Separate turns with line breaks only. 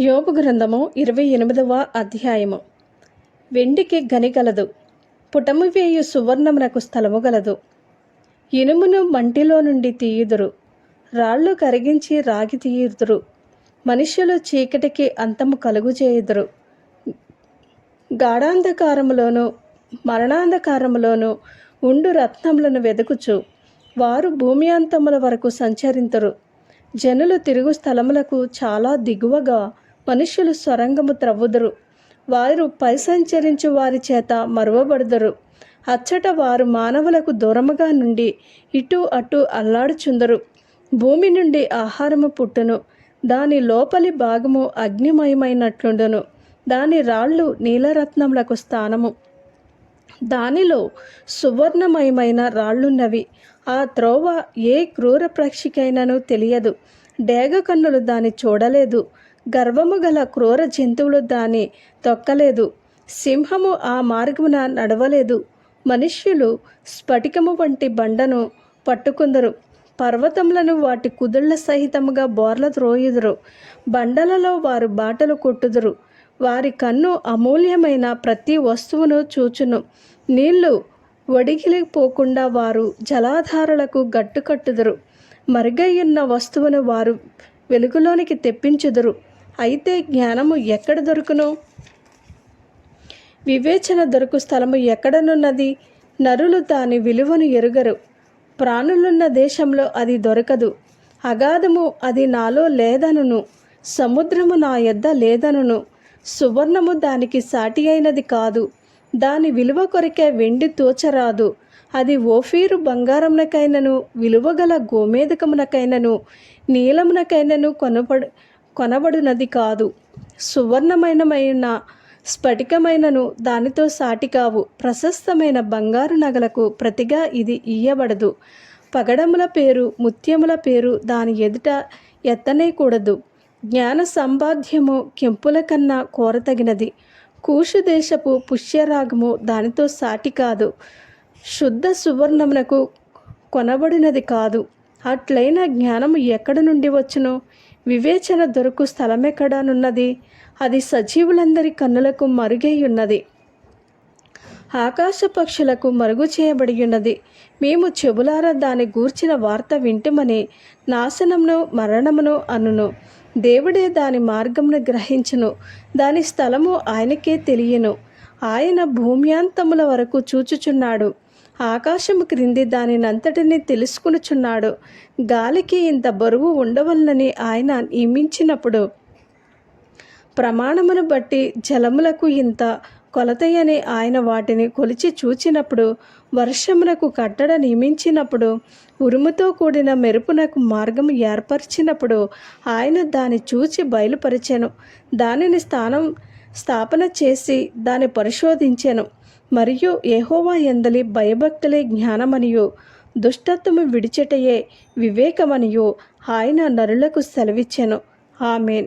యోబు గ్రంథము ఇరవై ఎనిమిదవ అధ్యాయము. వెండికి గనిగలదు పుటము వేయు సువర్ణమునకు స్థలము గలదు. ఇనుమును మంటిలో నుండి తీయుదురు రాళ్ళు కరిగించి రాగి తీయుదురు మనుష్యులు చీకటికి అంతము కలుగు చేయుదురు. గాఢాంధకారములోను మరణాంధకారములోను ఉండు రత్నములను వెదుకుచు వారు భూమి అంతముల వరకు సంచరింతురు. జనులు తిరుగు స్థలములకు చాలా దిగువగా మనుష్యులు సొరంగము త్రవ్వుదురు. వారు పరిసంచరించు వారి చేత మరువబడుదురు. అచ్చట వారు మానవులకు దూరముగా నుండి ఇటు అటు అల్లాడుచుందరు. భూమి నుండి ఆహారము పుట్టును. దాని లోపలి భాగము అగ్నిమయమైనట్లుండును. దాని రాళ్ళు నీలరత్నములకు స్థానము. దానిలో సువర్ణమయమైన రాళ్ళున్నవి. ఆ త్రోవ ఏ క్రూర పక్షికైనను తెలియదు. డేగ కన్నులు దాన్ని చూడలేదు. గర్వము గల క్రూర జంతువులు దాన్ని తొక్కలేదు. సింహము ఆ మార్గమున నడవలేదు. మనుష్యులు స్ఫటికము వంటి బండను పట్టుకుందరు. పర్వతములను వాటి కుదుళ్ళ సహితముగా బోర్ల త్రోయుదురు. బండలలో వారు బాటలు కొట్టుదురు. వారి కన్ను అమూల్యమైన ప్రతి వస్తువును చూచును. నీళ్ళు వడిగిలిపోకుండా వారు జలాధారలకు గట్టు మరుగై మరుగయ్యున్న వస్తువును వారు వెలుగులోనికి తెప్పించుదురు. అయితే జ్ఞానము ఎక్కడ దొరుకును? వివేచన దొరుకు స్థలము ఎక్కడనున్నది? నరులు దాని విలువను ఎరుగరు. ప్రాణులున్న దేశంలో అది దొరకదు. అగాధము అది నాలో లేదనును. సముద్రము నా యొద్ద లేదనును. సువర్ణము దానికి సాటి అయినది కాదు. దాని విలువ కొరికే వెండి తోచరాదు. అది ఓఫీరు బంగారమునకైనను విలువగల గోమేదకమునకైనను నీలమునకైనను కొనపడు కొనబడినది కాదు. సువర్ణమైనమైన స్ఫటికమైనను దానితో సాటి కావు. ప్రశస్తమైన బంగారు నగలకు ప్రతిగా ఇది ఇయ్యబడదు. పగడముల పేరు ముత్యముల పేరు దాని ఎదుట ఎత్తనేకూడదు. జ్ఞాన సంబాధ్యము కెంపుల కన్నా కోరతగినది. కూషు దేశపు పుష్యరాగము దానితో సాటి కాదు. శుద్ధ సువర్ణమునకు కొనబడినది కాదు. అట్లైన జ్ఞానము ఎక్కడ నుండి వచ్చును? వివేచన దొరుకు స్థలమెక్కడానున్నది? అది సజీవులందరి కన్నులకు మరుగై ఉన్నది ఆకాశ పక్షులకు మరుగు చేయబడి ఉన్నది మేము చెబులారా దాని గూర్చిన వార్త వింటుమని నాశనమును మరణమును అనును. దేవుడే దాని మార్గమును గ్రహించును. దాని స్థలము ఆయనకే తెలియను. ఆయన భూమ్యాంతముల వరకు చూచుచున్నాడు. ఆకాశము క్రింది దానినంతటిని తెలుసుకునుచున్నాడు. గాలికి ఇంత బరువు ఉండవలనని ఆయన నియమించినప్పుడు ప్రమాణమును బట్టి జలములకు ఇంత కొలతయని ఆయన వాటిని కొలిచి చూచినప్పుడు వర్షమునకు కట్టడ నియమించినప్పుడు ఉరుముతో కూడిన మెరుపునకు మార్గం ఏర్పరిచినప్పుడు ఆయన దాన్ని చూచి బయలుపరిచెను. దానిని స్థానం స్థాపన చేసి దాన్ని పరిశోధించెను. మరియు ఏహోవా ఎందలి భయభక్తులే జ్ఞానమనియు దుష్టత్వము విడిచెటయే వివేకమనియు ఆయన నరులకు సెలవిచ్చెను. ఆమెన్.